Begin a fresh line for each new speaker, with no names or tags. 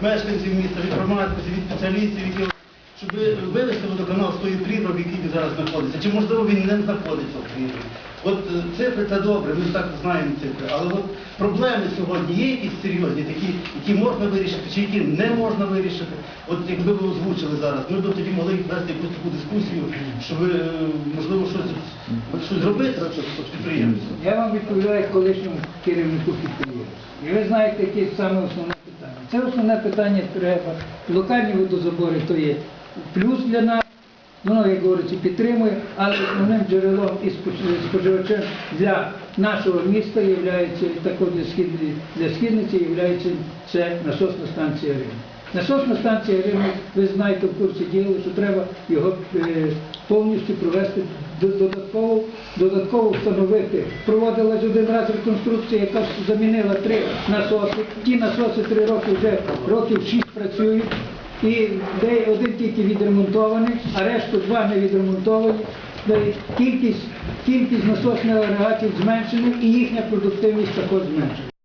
мешканців міста, від громадськості, від спеціалістів, які щоб вивести водоканал з тої прірви, в якій він зараз знаходиться. Чи можливо він не знаходиться в прірві? От е, цифри це добре, ми так знаємо цифри. Але от проблеми сьогодні є якісь серйозні, такі, які можна вирішити, чи які не можна вирішити. От якби ви озвучили зараз, ми б тоді могли вести якусь таку дискусію, щоб е, можливо щось, щось зробити з підприємством.
Я вам відповідаю колишньому керівнику підприємства. І ви знаєте, яке саме питання. Це основне питання треба. Локальні водозабори то є плюс для нас, воно, як говориться, підтримує, але основним джерелом і споживачем для нашого міста є, також для, східної, для східниці є це насосна станція Рим. Насосна станція Риму, ви знаєте в курсі діла, що треба його е, повністю провести додатково, додатково встановити. Проводилась один раз реконструкція, яка замінила три насоси. Ті насоси три роки вже років шість працюють. І де один тільки відремонтований, а решту два не відремонтовані. Кількість, кількість насосних агрегатів зменшена і їхня продуктивність також зменшена.